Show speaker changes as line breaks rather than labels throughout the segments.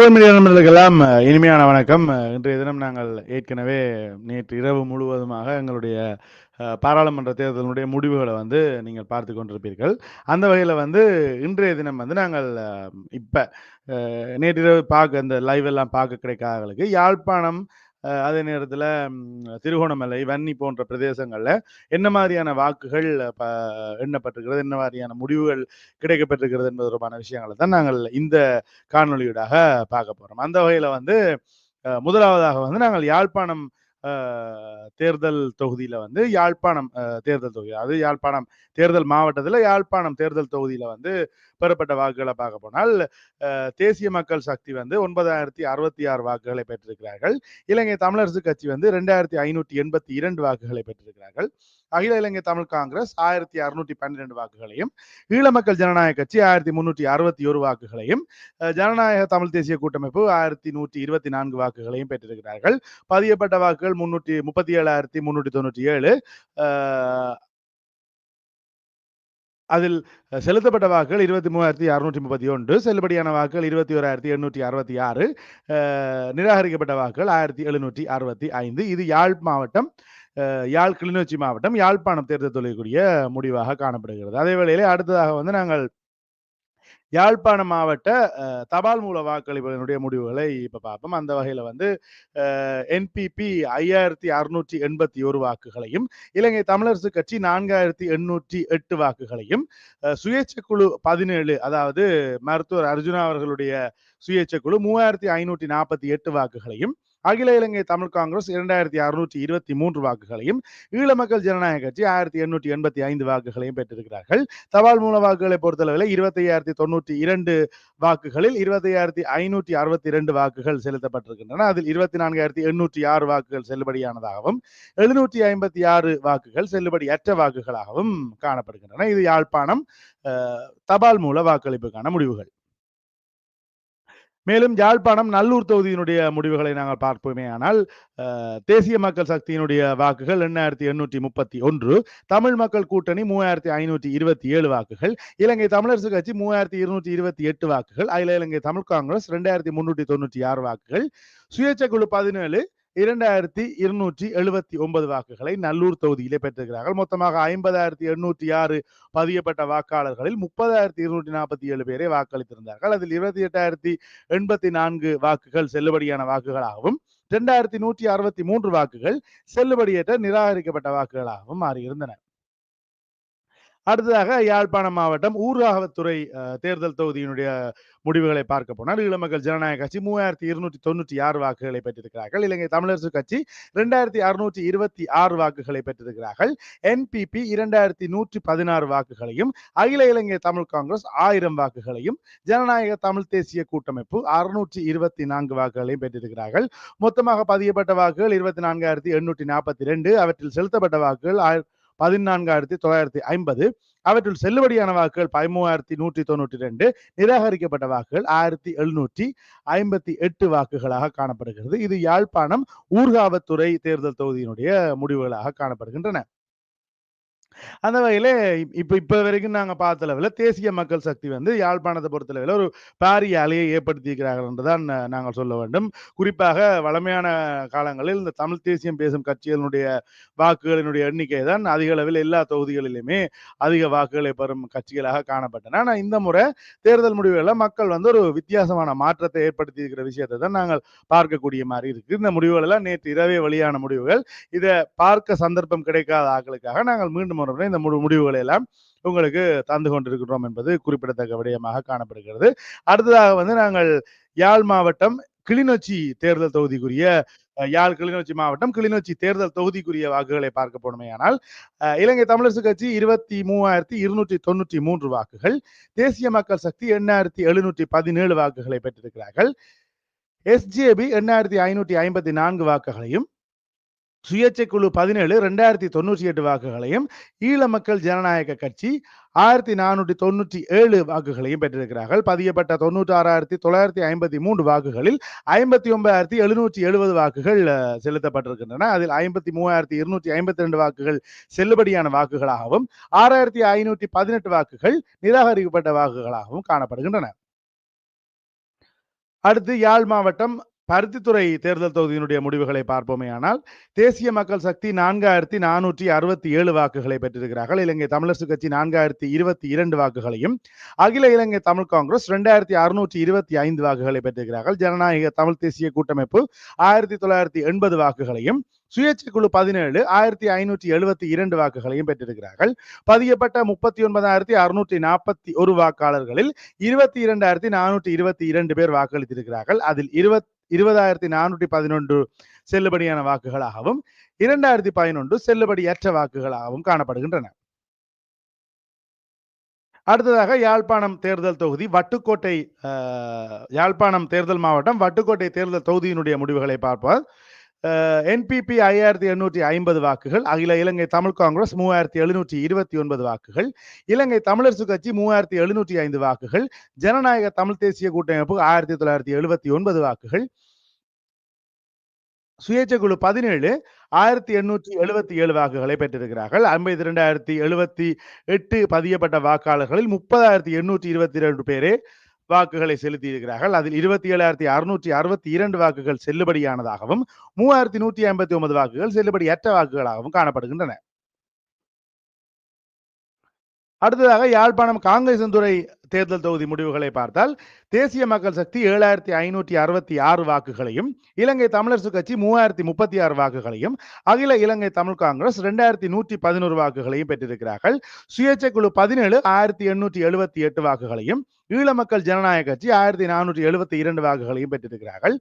நண்பர்களுக்கெல்லாம் இனிமையான வணக்கம். இன்றைய தினம் நாங்கள் ஏற்கனவே நேற்று இரவு முழுவதுமாக எங்களுடைய பாராளுமன்ற தேர்தலினுடைய முடிவுகளை வந்து நீங்கள் பார்த்து கொண்டிருப்பீர்கள். அந்த வகையில் வந்து இன்றைய தினம் வந்து நாங்கள் இப்போ நேற்றிரவு நேற்று இரவு பார்க்க இந்த லைவ் எல்லாம் பார்க்க கிடைக்காதவர்களுக்கு யாழ்ப்பாணம் அதே நேரத்தில் திருகோணமலை வன்னி போன்ற பிரதேசங்களில் என்ன மாதிரியான வாக்குகள் எண்ணப்பட்டிருக்கிறது என்ன மாதிரியான முடிவுகள் கிடைக்கப்பட்டிருக்கிறது என்பது தொடர்பான விஷயங்களை தான் நாங்கள் இந்த காணொலியூடாக பார்க்க போறோம். அந்த வகையில வந்து முதலாவதாக வந்து நாங்கள் யாழ்ப்பாணம் தேர்தல் தொகுதியில் வந்து யாழ்ப்பாணம் தேர்தல் தொகுதி. அது யாழ்ப்பாணம் தேர்தல் மாவட்டத்தில் யாழ்ப்பாணம் தேர்தல் தொகுதியில் வந்து பெறப்பட்ட வாக்குகளை பார்க்க போனால் தேசிய மக்கள் சக்தி வந்து ஒன்பதாயிரத்தி அறுபத்தி ஆறு வாக்குகளை பெற்றிருக்கிறார்கள். இலங்கை தமிழரசு கட்சி வந்து ரெண்டாயிரத்தி ஐநூற்றி எண்பத்தி இரண்டு வாக்குகளை பெற்றிருக்கிறார்கள். அகில இலங்கை தமிழ் காங்கிரஸ் ஆயிரத்தி அறுநூற்றி பன்னிரெண்டு வாக்குகளையும் ஈழ மக்கள் ஜனநாயக கட்சி ஆயிரத்தி முன்னூற்றி அறுபத்தி ஒரு வாக்குகளையும் ஜனநாயக தமிழ் தேசிய கூட்டமைப்பு ஆயிரத்தி நூற்றி இருபத்தி நான்கு வாக்குகளையும் பெற்றிருக்கிறார்கள். பதியப்பட்ட வாக்குகள் முன்னூற்றி முப்பத்தி ஏழாயிரத்தி முன்னூற்றி தொண்ணூற்றி ஏழு அதில் செலுத்தப்பட்ட வாக்குகள் இருபத்தி மூவாயிரத்தி அறுநூற்றி முப்பத்தி ஒன்று செல்லுபடியான வாக்குகள் இருபத்தி ஓராயிரத்தி எண்ணூற்றி அறுபத்தி ஆறு நிராகரிக்கப்பட்ட வாக்குகள் ஆயிரத்தி எழுநூற்றி அறுபத்தி ஐந்து. இது யாழ் மாவட்டம் யாழ் கிளிநொச்சி மாவட்டம் யாழ்ப்பாணம் தேர்தல் தொழிற்குரிய முடிவாக காணப்படுகிறது. அதே வேளையிலே அடுத்ததாக வந்து நாங்கள் யாழ்ப்பாண மாவட்ட தபால் மூல வாக்களிப்பினுடைய முடிவுகளை இப்போ பார்ப்போம். அந்த வகையில் வந்து என்பிபி ஐயாயிரத்தி அறுநூற்றி எண்பத்தி ஒரு வாக்குகளையும் இலங்கை தமிழரசு கட்சி நான்காயிரத்தி எண்ணூற்றி எட்டு வாக்குகளையும் சுயேட்சை குழு பதினேழு அதாவது மருத்துவர் அர்ஜுனா அவர்களுடைய சுயேட்சை குழு மூவாயிரத்தி ஐநூற்றி நாற்பத்தி எட்டு வாக்குகளையும் அகில இலங்கை தமிழ் காங்கிரஸ் இரண்டாயிரத்தி அறுநூற்றி இருபத்தி மூன்று வாக்குகளையும் ஈழ மக்கள் ஜனநாயக கட்சி ஆயிரத்தி எண்ணூற்றி எண்பத்தி ஐந்து வாக்குகளையும் பெற்றிருக்கிறார்கள். தபால் மூல வாக்குகளை பொறுத்தளவில் இருபத்தி ஐயாயிரத்தி தொண்ணூற்றி இரண்டு வாக்குகளில் இருபத்தி ஐயாயிரத்தி ஐநூற்றி அறுபத்தி இரண்டு வாக்குகள் செலுத்தப்பட்டிருக்கின்றன. அதில் இருபத்தி நான்காயிரத்தி எண்ணூற்றி ஆறு வாக்குகள் செல்லுபடியானதாகவும் எழுநூற்றி ஐம்பத்தி ஆறு வாக்குகள் செல்லுபடியற்ற வாக்குகளாகவும் காணப்படுகின்றன. இது யாழ்ப்பாணம் தபால் மூல வாக்களிப்புக்கான முடிவுகள். மேலும் யாழ்ப்பாணம் நல்லூர் தொகுதியினுடைய முடிவுகளை நாங்கள் பார்ப்போமே. ஆனால் தேசிய மக்கள் சக்தியினுடைய வாக்குகள் எண்ணாயிரத்தி எண்ணூற்றி முப்பத்தி ஒன்று தமிழ் மக்கள் கூட்டணி மூவாயிரத்தி ஐநூற்றி இருபத்தி ஏழு வாக்குகள் இலங்கை தமிழரசு கட்சி மூவாயிரத்தி இருநூற்றி இருபத்தி எட்டு வாக்குகள் அகில இலங்கை தமிழ் காங்கிரஸ் ரெண்டாயிரத்தி முன்னூற்றி தொண்ணூற்றி ஆறு வாக்குகள் சுயேட்சை குழு பதினேழு இரண்டாயிரத்தி இருநூற்றி எழுபத்தி ஒன்பது வாக்குகளை நல்லூர் தொகுதியிலே பெற்றிருக்கிறார்கள். மொத்தமாக ஐம்பதாயிரத்தி எண்ணூற்றி ஆறு பதியப்பட்ட வாக்காளர்களில் முப்பதாயிரத்தி இருநூற்றி நாற்பத்தி ஏழு பேரை வாக்களித்திருந்தார்கள். அதில் இருபத்தி எட்டாயிரத்தி எண்பத்தி நான்கு வாக்குகள் செல்லுபடியான வாக்குகளாகவும் இரண்டாயிரத்தி நூற்றி அறுபத்தி மூன்று வாக்குகள் செல்லுபடியற்ற நிராகரிக்கப்பட்ட வாக்குகளாகவும் மாறியிருந்தன. அடுத்ததாக யாழ்ப்பாணம் மாவட்டம் ஊர்காவத்துறை தேர்தல் தொகுதியினுடைய முடிவுகளை பார்க்க போனால் ஈழமக்கள் ஜனநாயக கட்சி மூவாயிரத்தி இருநூற்றி தொண்ணூற்றி ஆறு வாக்குகளை பெற்றிருக்கிறார்கள். இலங்கை தமிழரசு கட்சி இரண்டாயிரத்தி அறுநூற்றி இருபத்தி ஆறு வாக்குகளை பெற்றிருக்கிறார்கள். என்பிபி இரண்டாயிரத்தி நூற்றி பதினாறு வாக்குகளையும் அகில இலங்கை தமிழ் காங்கிரஸ் ஆயிரம் வாக்குகளையும் ஜனநாயக தமிழ் தேசிய கூட்டமைப்பு அறுநூற்றி இருபத்தி நான்கு வாக்குகளையும் பெற்றிருக்கிறார்கள். மொத்தமாக பதியப்பட்ட வாக்குகள் இருபத்தி நான்காயிரத்தி எண்ணூற்றி நாற்பத்தி ரெண்டு அவற்றில் செலுத்தப்பட்ட வாக்குகள் ஆயிர- பதினான்காயிரத்தி தொள்ளாயிரத்தி ஐம்பது. அவற்றில் செல்லுபடியான வாக்குகள் பதிமூவாயிரத்தி நூற்றி தொண்ணூற்றி ரெண்டு. நிராகரிக்கப்பட்ட வாக்குகள் ஆயிரத்தி எழுநூற்றி ஐம்பத்தி எட்டு வாக்குகளாக காணப்படுகிறது. இது யாழ்ப்பாணம் ஊர்காவத்துறை தேர்தல் தொகுதியினுடைய முடிவுகளாக காணப்படுகின்றன. அந்த வகையில இப்போ இப்ப இப்ப வரைக்கும் நாங்க பார்த்த அளவில் தேசிய மக்கள் சக்தி வந்து யாழ்ப்பாணத்தை பொறுத்தளவில் ஒரு பாரிய அலையை ஏற்படுத்தியிருக்கிறார்கள் என்றுதான் தான் நாங்கள் சொல்ல வேண்டும். குறிப்பாக வளமையான காலங்களில் இந்த தமிழ் தேசியம் பேசும் கட்சிகளினுடைய வாக்குகளினுடைய எண்ணிக்கை தான் அதிக அளவில் எல்லா தொகுதிகளிலுமே அதிக வாக்குகளை பெறும் கட்சிகளாக காணப்பட்டன. ஆனால் இந்த முறை தேர்தல் முடிவுகளில் மக்கள் வந்து ஒரு வித்தியாசமான மாற்றத்தை ஏற்படுத்தி இருக்கிற விஷயத்தை தான் நாங்கள் பார்க்கக்கூடிய மாதிரி இருக்கு. இந்த முடிவுகள் எல்லாம் நேற்று இரவே வெளியான முடிவுகள். இதை பார்க்க சந்தர்ப்பம் கிடைக்காத ஆட்களுக்காக நாங்கள் மீண்டும் ஒரு இந்த முழு முடிவுகளை எல்லாம் உங்களுக்கு தந்து கொண்டிருக்கிறோம் என்பது குறிப்பிடத்தக்க விடயமாக காணப்படுகிறது. அடுத்ததாக வந்து நாங்கள் யாழ் மாவட்டம் கிளிநொச்சி தேர்தல் தொகுதிக்குரிய யாழ் கிளிநொச்சி மாவட்டம் கிளிநொச்சி தேர்தல் தொகுதிக்குரிய வாக்குகளை பார்க்க போனமையானால் அஹ், இலங்கை தமிழரசு கட்சி இருபத்தி மூவாயிரத்தி இருநூற்றி தொண்ணூற்றி மூன்று வாக்குகள் தேசிய மக்கள் சக்தி எண்ணாயிரத்தி எழுநூற்றி பதினேழு வாக்குகளை பெற்றிருக்கிறார்கள். எஸ்ஜேபி எண்ணாயிரத்தி ஐநூற்றி ஐம்பத்தி நான்கு வாக்குகளையும் சுயேட்சை குழு பதினேழு ரெண்டாயிரத்தி தொண்ணூற்றி எட்டு வாக்குகளையும் ஈழ மக்கள் ஜனநாயக கட்சி ஆயிரத்தி நானூற்றி தொண்ணூற்றி ஏழு வாக்குகளையும் பெற்றிருக்கிறார்கள். பதியப்பட்ட தொண்ணூற்றி ஆறாயிரத்தி தொள்ளாயிரத்தி ஐம்பத்தி மூன்று வாக்குகளில் ஐம்பத்தி ஒன்பதாயிரத்தி எழுநூற்றி எழுபது வாக்குகள் செலுத்தப்பட்டிருக்கின்றன. அதில் ஐம்பத்தி மூவாயிரத்தி இருநூற்றி ஐம்பத்தி ரெண்டு வாக்குகள் செல்லுபடியான வாக்குகளாகவும் ஆறாயிரத்தி ஐநூற்றி பதினெட்டு வாக்குகள் நிராகரிக்கப்பட்ட வாக்குகளாகவும் காணப்படுகின்றன. அடுத்து யாழ் மாவட்டம் பருத்தித்துறை தேர்தல் தொகுதியினுடைய முடிவுகளை பார்ப்போமே. ஆனால் தேசிய மக்கள் சக்தி நான்காயிரத்தி நானூற்றி அறுபத்தி ஏழு வாக்குகளை பெற்றிருக்கிறார்கள். இலங்கை தமிழரசு கட்சி நான்காயிரத்தி இருபத்தி இரண்டு வாக்குகளையும் அகில இலங்கை தமிழ் காங்கிரஸ் இரண்டாயிரத்தி அறுநூற்றி இருபத்தி ஐந்து வாக்குகளை பெற்றிருக்கிறார்கள். ஜனநாயக தமிழ் தேசிய கூட்டமைப்பு ஆயிரத்தி தொள்ளாயிரத்தி எண்பது வாக்குகளையும் சுயேட்சை குழு பதினேழு ஆயிரத்தி ஐநூற்றி எழுபத்தி இரண்டு வாக்குகளையும் பெற்றிருக்கிறார்கள். பதியப்பட்ட முப்பத்தி ஒன்பதாயிரத்தி அறுநூற்றி நாற்பத்தி ஒரு வாக்காளர்களில் இருபத்தி இரண்டாயிரத்தி நானூற்றி இருபத்தி இரண்டு பேர் வாக்களித்திருக்கிறார்கள் அதில் இருபத்தி இருபதாயிரத்தி நானூற்றி பதினொன்று செல்லுபடியான வாக்குகளாகவும் இரண்டாயிரத்தி பதினொன்று செல்லுபடியற்ற வாக்குகளாகவும் காணப்படுகின்றன. அடுத்ததாக யாழ்ப்பாணம் தேர்தல் தொகுதி வட்டுக்கோட்டை யாழ்ப்பாணம் தேர்தல் மாவட்டம் வட்டுக்கோட்டை தேர்தல் தொகுதியினுடைய முடிவுகளை பார்ப்பார் என்பிபி ஐயாயிரத்தி எண்ணூற்றி ஐம்பது வாக்குகள் அகில இலங்கை தமிழ் காங்கிரஸ் மூவாயிரத்தி எழுநூற்றி இருபத்தி ஒன்பது வாக்குகள் இலங்கை தமிழரசு கட்சி மூவாயிரத்தி எழுநூற்றி ஐந்து வாக்குகள் ஜனநாயக தமிழ் தேசிய கூட்டமைப்பு ஆயிரத்தி தொள்ளாயிரத்தி எழுபத்தி ஒன்பது வாக்குகள் சுயேட்சை குழு பதினேழு ஆயிரத்தி எண்ணூற்றி எழுபத்தி ஏழு வாக்குகளை பெற்றிருக்கிறார்கள். ஐம்பத்தி ரெண்டாயிரத்தி எழுபத்தி எட்டு பதியப்பட்ட வாக்காளர்களில் முப்பதாயிரத்தி எண்ணூற்றி இருபத்தி இரண்டு பேரே வாக்குகளை செலுத்தியிருக்கிறார்கள். அதில் இருபத்தி ஏழாயிரத்தி அறுநூற்றி அறுபத்தி இரண்டு வாக்குகள் செல்லுபடியானதாகவும் மூவாயிரத்தி நூற்றி ஐம்பத்தி ஒன்பது வாக்குகள் செல்லுபடியற்ற வாக்குகளாகவும் காணப்படுகின்றன. அடுத்ததாக யாழ்ப்பாணம் காங்கேசந்துறை தேர்தல் தொகுதி முடிவுகளை பார்த்தால் தேசிய மக்கள் சக்தி ஏழாயிரத்தி ஐநூற்றி அறுபத்தி ஆறு வாக்குகளையும் இலங்கை தமிழரசு கட்சி மூவாயிரத்தி முப்பத்தி ஆறு வாக்குகளையும் அகில இலங்கை தமிழ் காங்கிரஸ் ரெண்டாயிரத்தி நூற்றி பதினோரு வாக்குகளையும் பெற்றிருக்கிறார்கள். சுயேட்சை குழு பதினேழு ஆயிரத்தி எண்ணூற்றி எழுபத்தி எட்டு வாக்குகளையும் ஈழ மக்கள் ஜனநாயக கட்சி ஆயிரத்தி நானூற்றி எழுபத்தி இரண்டு வாக்குகளையும் பெற்றிருக்கிறார்கள்.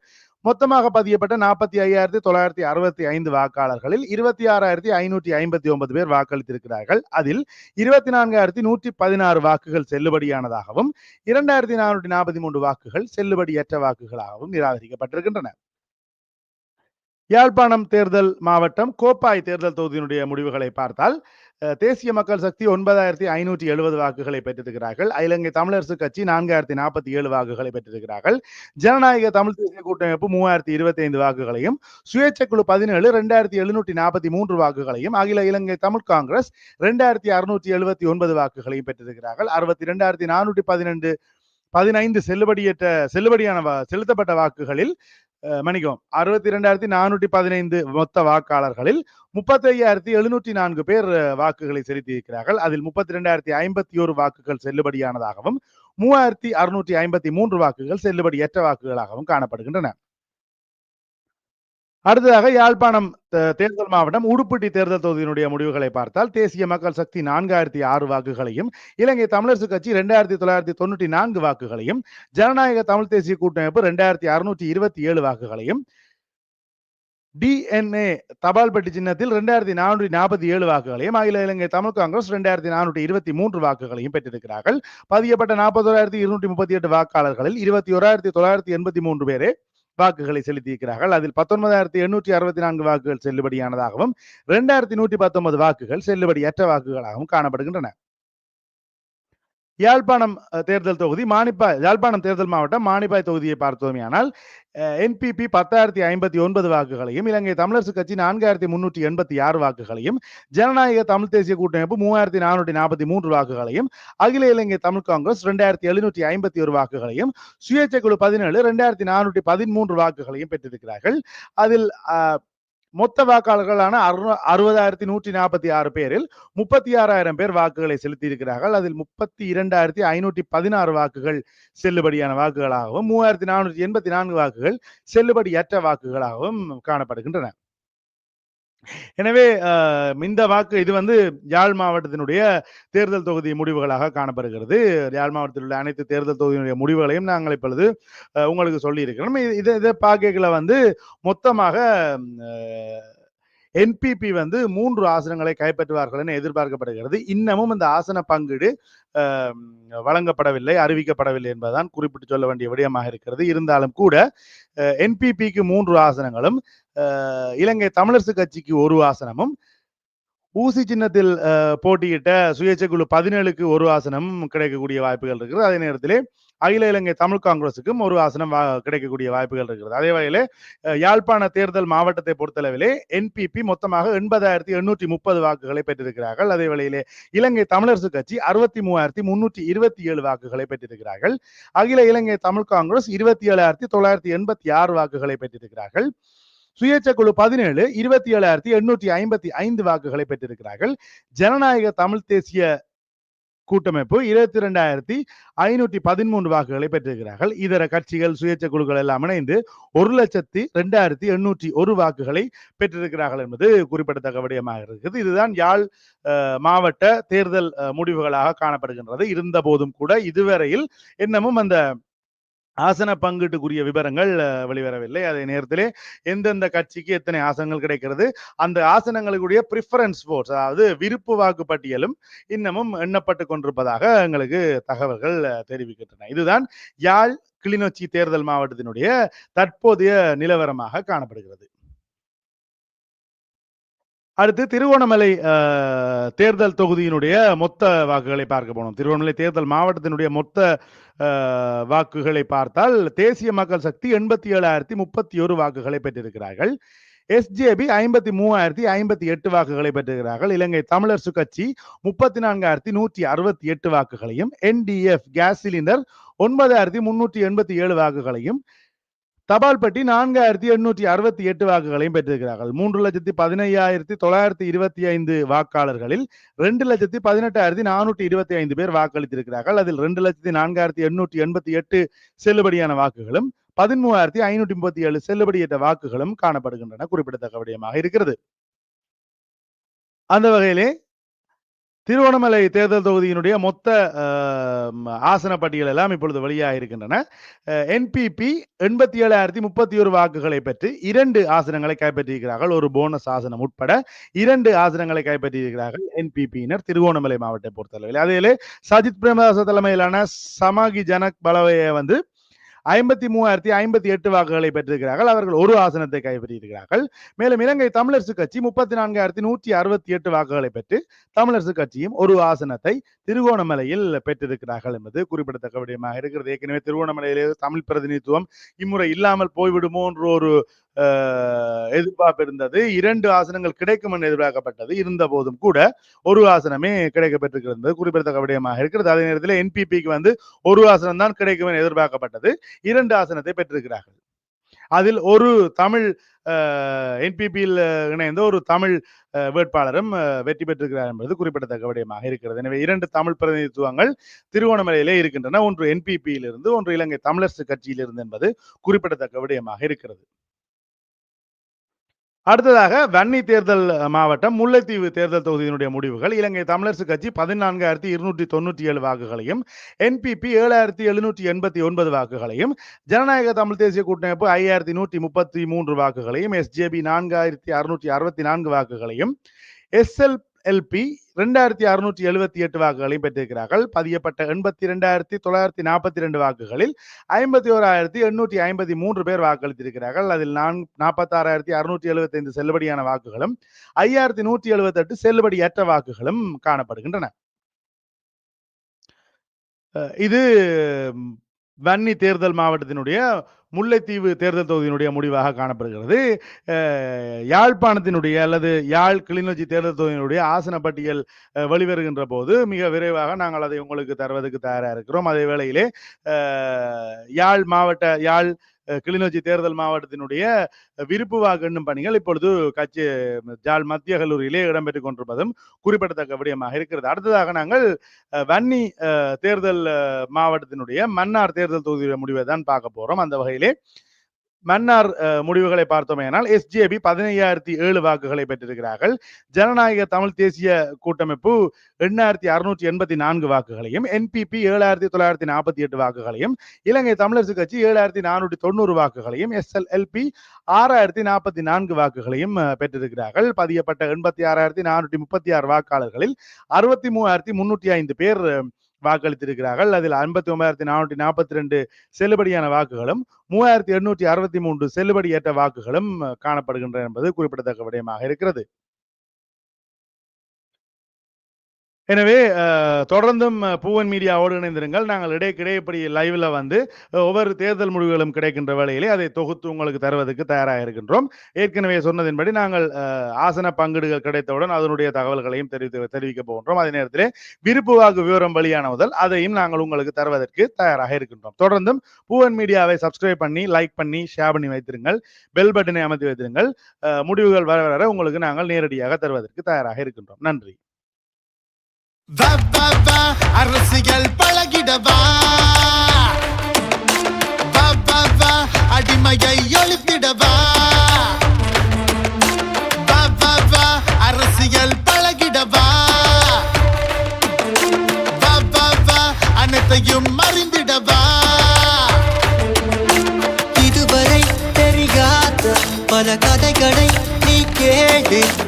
மொத்தமாக பதியப்பட்ட நாற்பத்தி ஐயாயிரத்தி தொள்ளாயிரத்தி அறுபத்தி ஐந்து வாக்காளர்களில் இருபத்தி ஆறாயிரத்தி ஐநூற்றி ஐம்பத்தி ஒன்பது பேர் வாக்களித்திருக்கிறார்கள். அதில் இருபத்தி நான்காயிரத்தி நூற்றி பதினாறு வாக்குகள் செல்லுபடியானதாகவும் இரண்டாயிரத்தி நானூற்றி நாற்பத்தி மூன்று வாக்குகள் செல்லுபடியற்ற வாக்குகளாகவும் நிராகரிக்கப்பட்டிருக்கின்றன. யாழ்ப்பாணம் தேர்தல் மாவட்டம் கோப்பாய் தேர்தல் தொகுதியினுடைய முடிவுகளை பார்த்தால் தேசிய மக்கள் சக்தி ஒன்பதாயிரத்தி ஐநூற்றி எழுபது வாக்குகளை பெற்றிருக்கிறார்கள். இலங்கை தமிழரசு கட்சி நான்காயிரத்தி நாற்பத்தி ஏழு வாக்குகளை பெற்றிருக்கிறார்கள். ஜனநாயக தமிழ் தேசிய கூட்டமைப்பு மூவாயிரத்தி இருபத்தி ஐந்து வாக்குகளையும் சுயேட்சை குழு பதினேழு ரெண்டாயிரத்தி எழுநூற்றி நாற்பத்தி மூன்று வாக்குகளையும் அகில இலங்கை தமிழ் காங்கிரஸ் ரெண்டாயிரத்தி அறுநூற்றி எழுபத்தி ஒன்பது வாக்குகளையும் பெற்றிருக்கிறார்கள். அறுபத்தி ரெண்டாயிரத்தி நானூற்றி பதினெண்டு பதினைந்து செல்லுபடியற்ற செல்லுபடியான செலுத்தப்பட்ட வாக்குகளில் அஹ், அறுபத்தி ரெண்டாயிரத்தி நானூற்றி பதினைந்து மொத்த வாக்காளர்களில் முப்பத்தி ஐயாயிரத்தி எழுநூற்றி நான்கு பேர் வாக்குகளை வாக்குகளை செலுத்தியிருக்கிறார்கள். அதில் முப்பத்தி ரெண்டாயிரத்தி ஐம்பத்தி ஒரு வாக்குகள் செல்லுபடியானதாகவும் மூவாயிரத்தி அறுநூற்றி ஐம்பத்தி மூன்று வாக்குகள் செல்லுபடியற்ற வாக்குகளாகவும் காணப்படுகின்றன. அடுத்ததாக யாழ்ப்பாணம் தேர்தல் மாவட்டம் உடுப்பட்டி தேர்தல் தொகுதியினுடைய முடிவுகளை பார்த்தால் தேசிய மக்கள் சக்தி நான்காயிரத்தி ஆறு வாக்குகளையும் இலங்கை தமிழரசு கட்சி ரெண்டாயிரத்தி தொள்ளாயிரத்தி தொண்ணூற்றி நான்கு வாக்குகளையும் ஜனநாயக தமிழ் தேசிய கூட்டமைப்பு ரெண்டாயிரத்தி அறுநூற்றி இருபத்தி ஏழு வாக்குகளையும் டிஎன்ஏ தபால் பெட்டி சின்னத்தில் இரண்டாயிரத்தி நானூற்றி நாற்பத்தி ஏழு வாக்குகளையும் அகில இலங்கை தமிழ் காங்கிரஸ் இரண்டாயிரத்தி நானூற்றி இருபத்தி மூன்று வாக்குகளையும் பெற்றிருக்கிறார்கள். பதியப்பட்ட நாற்பத்தோராயிரத்தி இருநூற்றி முப்பத்தி எட்டு வாக்காளர்களில் இருபத்தி ஓராயிரத்தி தொள்ளாயிரத்தி எண்பத்தி மூன்று பேரே வாக்குகளை செலுத்தியிருக்கிறார்கள். அதில் பத்தொன்பதாயிரத்தி எண்ணூற்றி அறுபத்தி நான்கு வாக்குகள் செல்லுபடியானதாகவும் இரண்டாயிரத்தி நூற்றி பத்தொன்பது வாக்குகள் செல்லுபடியற்ற வாக்குகளாகவும் காணப்படுகின்றன. யாழ்ப்பாணம் தேர்தல் தொகுதி மானிப்பாய் யாழ்ப்பாணம் தேர்தல் மாவட்டம் மானிப்பாய் தொகுதியை பார்த்தோமேயானால் என்பிபி பத்தாயிரத்தி ஐம்பத்தி ஒன்பது வாக்குகளையும் இலங்கை தமிழரசு கட்சி நான்காயிரத்தி முன்னூற்றி எண்பத்தி ஆறு வாக்குகளையும் ஜனநாயக தமிழ் தேசிய கூட்டமைப்பு மூவாயிரத்தி நானூற்றி நாற்பத்தி மூன்று வாக்குகளையும் அகில இலங்கை தமிழ் காங்கிரஸ் ரெண்டாயிரத்தி எழுநூற்றி ஐம்பத்தி ஒரு வாக்குகளையும் சுயேட்சை குழு பதினேழு ரெண்டாயிரத்தி நானூற்றி பதிமூன்று வாக்குகளையும் பெற்றிருக்கிறார்கள். அதில் மொத்த வாக்காளர்களான அறுநூ- அறுபதாயிரத்தி நூற்றி நாற்பத்தி ஆறு பேரில் முப்பத்தி ஆறாயிரம் பேர் வாக்குகளை செலுத்தியிருக்கிறார்கள். அதில் முப்பத்தி இரண்டாயிரத்தி ஐநூற்றி பதினாறு வாக்குகள் செல்லுபடியான வாக்குகளாகவும் மூவாயிரத்தி நானூற்றி எண்பத்தி நான்கு வாக்குகள் செல்லுபடியற்ற வாக்குகளாகவும் காணப்படுகின்றன. எனவே அஹ், இந்த வாக்கு இது வந்து யாழ் மாவட்டத்தினுடைய தேர்தல் தொகுதி முடிவுகளாக காணப்படுகிறது. யாழ் மாவட்டத்தில் உள்ள அனைத்து தேர்தல் தொகுதியினுடைய முடிவுகளையும் நாங்கள் இப்பொழுது அஹ், உங்களுக்கு சொல்லி இருக்கிறோம் இதை இதை பார்க்கல வந்து மொத்தமாக என்பிபி வந்து மூன்று ஆசனங்களை கைப்பற்றுவார்கள் என எதிர்பார்க்கப்படுகிறது. இன்னமும் இந்த ஆசன பங்கீடு வழங்கப்படவில்லை அறிவிக்கப்படவில்லை என்பதுதான் குறிப்பிட்டு சொல்ல வேண்டிய விடயமாக இருக்கிறது. இருந்தாலும் கூட என்பிபிக்கு மூன்று ஆசனங்களும் இலங்கை தமிழரசு கட்சிக்கு ஒரு ஆசனமும் ஊசி சின்னத்தில் போட்டியிட்ட சுயேட்சை குழு பதினேழுக்கு ஒரு ஆசனம் கிடைக்கக்கூடிய வாய்ப்புகள் இருக்கிறது. அதே நேரத்திலே அகில இலங்கை தமிழ் காங்கிரசுக்கும் ஒரு ஆசனம் கிடைக்கக்கூடிய வாய்ப்புகள் இருக்கிறது. அதே வகையில் யாழ்ப்பாண தேர்தல் மாவட்டத்தை பொறுத்தளவிலே என்பிபி மொத்தமாக எண்பதாயிரத்தி எண்ணூற்றி முப்பது வாக்குகளை பெற்றிருக்கிறார்கள். அதே வேளையிலே இலங்கை தமிழரசு கட்சி அறுபத்தி மூவாயிரத்தி முன்னூற்றி இருபத்தி ஏழு வாக்குகளை பெற்றிருக்கிறார்கள். அகில இலங்கை தமிழ் காங்கிரஸ் இருபத்தி ஏழாயிரத்தி தொள்ளாயிரத்தி எண்பத்தி ஆறு வாக்குகளை பெற்றிருக்கிறார்கள். சுயேட்சை குழு பதினேழு இருபத்தி ஏழாயிரத்தி எண்ணூற்றி ஐம்பத்தி ஐந்து வாக்குகளை பெற்றிருக்கிறார்கள். ஜனநாயக தமிழ் தேசிய கூட்டமைப்பு இருபத்தி ரெண்டாயிரத்தி ஐநூற்றி பதிமூன்று வாக்குகளை பெற்றிருக்கிறார்கள். இதர கட்சிகள் சுயேட்சை குழுக்கள் எல்லாம் இணைந்து ஒரு லட்சத்தி ரெண்டாயிரத்தி எண்ணூற்றி ஒரு வாக்குகளை பெற்றிருக்கிறார்கள் என்பது குறிப்பிடத்தக்க விடயமாக இருக்குது. இதுதான் யாழ் மாவட்ட தேர்தல் முடிவுகளாக காணப்படுகின்றது. இருந்த போதும் கூட இதுவரையில் இன்னமும் அந்த ஆசன பங்கீட்டுக்குரிய விவரங்கள் வெளிவரவில்லை. அதே நேரத்திலே எந்தெந்த கட்சிக்கு எத்தனை ஆசனங்கள் கிடைக்கிறது அந்த ஆசனங்களுக்குரிய ப்ரிஃபரன்ஸ் போர்ட்ஸ் அதாவது விருப்பு வாக்கு பட்டியலும் இன்னமும் எண்ணப்பட்டு கொண்டிருப்பதாக எங்களுக்கு தகவல்கள் தெரிவிக்கின்றன. இதுதான் யாழ் கிளிநொச்சி தேர்தல் மாவட்டத்தினுடைய தற்போதைய நிலவரமாக காணப்படுகிறது. அடுத்து திருவோணமலை தேர்தல் தொகுதியினுடைய மொத்த வாக்குகளை பார்க்க போனோம். திருவோணமலை தேர்தல் மாவட்டத்தினுடைய மொத்த வாக்குகளை பார்த்தால் தேசிய மக்கள் சக்தி எண்பத்தி ஏழாயிரத்தி முப்பத்தி ஒரு வாக்குகளை பெற்றிருக்கிறார்கள். எஸ்ஜேபி ஐம்பத்தி மூவாயிரத்தி ஐம்பத்தி எட்டு வாக்குகளை பெற்றிருக்கிறார்கள். இலங்கை தமிழர் கட்சி முப்பத்தி நான்காயிரத்தி நூற்றி அறுபத்தி எட்டு வாக்குகளையும் என்டிஎஃப் கேஸ் சிலிண்டர் ஒன்பதாயிரத்தி முன்னூற்றி எண்பத்தி ஏழு வாக்குகளையும் தபால் பெட்டி நான்காயிரத்தி எண்ணூற்றி அறுபத்தி எட்டு வாக்குகளையும் பெற்றிருக்கிறார்கள். மூன்று லட்சத்தி பதினையாயிரத்தி தொள்ளாயிரத்தி இருபத்தி ஐந்து வாக்காளர்களில் ரெண்டு லட்சத்தி பதினெட்டாயிரத்தி நானூற்றி இருபத்தி ஐந்து பேர் வாக்களித்திருக்கிறார்கள். அதில் ரெண்டு லட்சத்தி நான்காயிரத்தி எண்ணூற்றி எண்பத்தி எட்டு செல்லுபடியான வாக்குகளும் பதிமூவாயிரத்தி ஐநூற்றி முப்பத்தி ஏழு செல்லுபடியற்ற வாக்குகளும் காணப்படுகின்றன. குறிப்பிடத்தக்க விடயமாக இருக்கிறது. அந்த வகையிலே திருவண்ணாமலை தேர்தல் தொகுதியினுடைய மொத்த ஆசன பட்டியல் எல்லாம் இப்பொழுது வெளியாக இருக்கின்றன என்பிபி எண்பத்தி ஏழாயிரத்தி முப்பத்தி ஒரு வாக்குகளை பெற்று இரண்டு ஆசனங்களை கைப்பற்றியிருக்கிறார்கள். ஒரு போனஸ் ஆசனம் உட்பட இரண்டு ஆசனங்களை கைப்பற்றியிருக்கிறார்கள் என்பிபியினர் திருவோணமலை மாவட்டத்தை பொறுத்தளவில். அதிலே சஜித் பிரேமதாச தலைமையிலான சமாகி ஜனக் பலவையை வந்து ஐம்பத்தி மூவாயிரத்தி ஐம்பத்தி எட்டு வாக்குகளை பெற்றிருக்கிறார்கள். அவர்கள் ஒரு ஆசனத்தை கைப்பற்றியிருக்கிறார்கள். மேலும் இலங்கை தமிழரசு கட்சி முப்பத்தி நான்காயிரத்தி நூற்றி அறுபத்தி எட்டு வாக்குகளை பெற்று தமிழரசு கட்சியும் ஒரு ஆசனத்தை திருகோணமலையில் பெற்றிருக்கிறார்கள் என்பது குறிப்பிடத்தக்க விடயமாக இருக்கிறது. ஏற்கனவே திருவோணமலையிலே தமிழ் பிரதிநிதித்துவம் இம்முறை இல்லாமல் போய்விடுமோ என்ற ஒரு எதிர்பார்ப்பு இருந்தது. இரண்டு ஆசனங்கள் கிடைக்கும் என்று எதிர்பார்க்கப்பட்டது. இருந்த போதும் கூட ஒரு ஆசனமே கிடைக்கப்பட்டிருக்கிறது குறிப்பிடத்தக்க விடயமாக இருக்கிறது. அதே நேரத்தில் என்பிபிக்கு வந்து ஒரு ஆசனம் தான் கிடைக்கும் என எதிர்பார்க்கப்பட்டது. இரண்டு ஆசனத்தை பெற்றிருக்கிறார்கள். அதில் ஒரு தமிழ் என்பிபியில் இணைந்த ஒரு தமிழ் வேட்பாளரும் வெற்றி பெற்றிருக்கிறார் என்பது குறிப்பிடத்தக்க விடயமாக இருக்கிறது. எனவே இரண்டு தமிழ் பிரதிநிதித்துவங்கள் திருவோணமலையிலே இருக்கின்றன. ஒன்று என்பிபியில் இருந்து ஒன்று இலங்கை தமிழரசு கட்சியிலிருந்து என்பது குறிப்பிடத்தக்க விடயமாக இருக்கிறது. அடுத்ததாக வன்னி தேர்தல் மாவட்டம் முல்லைத்தீவு தேர்தல் தொகுதியினுடைய முடிவுகள். இலங்கை தமிழரசு கட்சி பதினான்காயிரத்தி இருநூற்றி தொண்ணூற்றி ஏழு வாக்குகளையும் என்பிபி ஏழாயிரத்தி எழுநூற்றி எண்பத்தி ஒன்பது வாக்குகளையும் ஜனநாயக தமிழ் தேசிய கூட்டமைப்பு ஐயாயிரத்தி நூற்றி முப்பத்தி மூன்று வாக்குகளையும் எஸ்ஜேபி நான்காயிரத்தி அறுநூற்றி அறுபத்தி நான்கு வாக்குகளையும் எஸ்எல் எல்பி ரெண்டாயிரத்தி அறுநூற்றி எழுபத்தி எட்டு வாக்குகளையும் பெற்றிருக்கிறார்கள். பதியப்பட்ட எண்பத்தி ரெண்டாயிரத்தி தொள்ளாயிரத்தி நாற்பத்தி ரெண்டு வாக்குகளில் ஐம்பத்தி ஓராயிரத்தி எண்ணூற்றி ஐம்பத்தி மூன்று பேர் வாக்களித்திருக்கிறார்கள். அதில் நான் நாற்பத்தாறாயிரத்தி அறுநூற்றி எழுபத்தைந்து செல்லுபடியான வாக்குகளும் ஐயாயிரத்தி நூற்றி எழுபத்தெட்டு செல்லுபடியற்ற வாக்குகளும் காணப்படுகின்றன. இது வன்னி தேர்தல் மாவட்டத்தினுடைய முல்லைத்தீவு தேர்தல் தொகுதியினுடைய முடிவாக காணப்படுகிறது. யாழ்ப்பாணத்தினுடைய அல்லது யாழ் கிளிநொச்சி தேர்தல் தொகுதியினுடைய ஆசன பட்டியல் வெளிவருகின்ற போது மிக விரைவாக நாங்கள் அதை உங்களுக்கு தருவதற்கு தயாராக இருக்கிறோம். அதே வேளையிலே யாழ் மாவட்ட யாழ் கிளிநொச்சி தேர்தல் மாவட்டத்தினுடைய விருப்பு வாக்கு எண்ணும் பணிகள் இப்பொழுது கட்சி ஜால் மத்திய கல்லூரியிலே இடம்பெற்றுக் கொண்டிருப்பதும் குறிப்பிடத்தக்க விடயமாக இருக்கிறது. அடுத்ததாக நாங்கள் வன்னி தேர்தல் மாவட்டத்தினுடைய மன்னார் தேர்தல் தொகுதியுடைய முடிவை தான் பார்க்க போறோம். அந்த வகையிலே மன்னார் முடிவுகளை பார்த்தோமேனால் எஸ்ஜேபி பதினையாயிரத்தி ஏழு வாக்குகளை பெற்றிருக்கிறார்கள். ஜனநாயக தமிழ் தேசிய கூட்டமைப்பு எண்ணாயிரத்தி அறுநூற்றி எண்பத்தி நான்கு வாக்குகளையும் என்பிபி ஏழாயிரத்தி தொள்ளாயிரத்தி நாற்பத்தி எட்டு வாக்குகளையும் இலங்கை தமிழரசு கட்சி ஏழாயிரத்தி நானூற்றி தொண்ணூறு வாக்குகளையும் எஸ்எல்எல்பி ஆறாயிரத்தி நாற்பத்தி நான்கு வாக்குகளையும் பெற்றிருக்கிறார்கள். பதியப்பட்ட எண்பத்தி ஆறாயிரத்தி நானூற்றி முப்பத்தி ஆறு வாக்காளர்களில் அறுபத்தி மூவாயிரத்தி முன்னூற்றி ஐந்து பேர் வாக்களித்திருக்கிறார்கள். அதில் ஐம்பத்தி ஒன்பதாயிரத்தி நானூற்றி நாற்பத்தி ரெண்டு செல்லுபடியான வாக்குகளும் மூவாயிரத்தி எண்ணூற்றி அறுபத்தி மூன்று செல்லுபடியற்ற வாக்குகளும் காணப்படுகின்றன என்பது குறிப்பிடத்தக்க விடயமாக இருக்கிறது. எனவே தொடர்ந்தும் பூவன் மீடியாவோடு இணைந்திருங்கள். நாங்கள் இடைக்கிடையே இப்படி லைவ்ல வந்து ஒவ்வொரு தேர்தல் முடிவுகளும் கிடைக்கின்ற வேளையிலே அதை தொகுத்து உங்களுக்கு தருவதற்கு தயாராக இருக்கின்றோம். ஏற்கனவே சொன்னதின்படி நாங்கள் ஆசன பங்கீடுகள் கிடைத்தவுடன் அதனுடைய தகவல்களையும் தெரிவித்து தெரிவிக்க போகின்றோம். அதே நேரத்திலே விருப்பு வாக்கு விவரம் வெளியான முதல் அதையும் நாங்கள் உங்களுக்கு தருவதற்கு தயாராக இருக்கின்றோம். தொடர்ந்தும் பூவன் மீடியாவை சப்ஸ்கிரைப் பண்ணி லைக் பண்ணி ஷேர் பண்ணி வைத்திருங்கள். பெல் பட்டனை அமர்த்தி வைத்திருங்கள். முடிவுகள் வர வர உங்களுக்கு நாங்கள் நேரடியாக தருவதற்கு தயாராக இருக்கின்றோம். நன்றி.
அரசியல் பழகிடவா? அடிமையை ஒழித்திடவா? அரசியல் பழகிடவா? அனைத்தையும் அறிந்திடவா?
இதுவரை தெரியாத பல கதைகளை நீ கேட்டு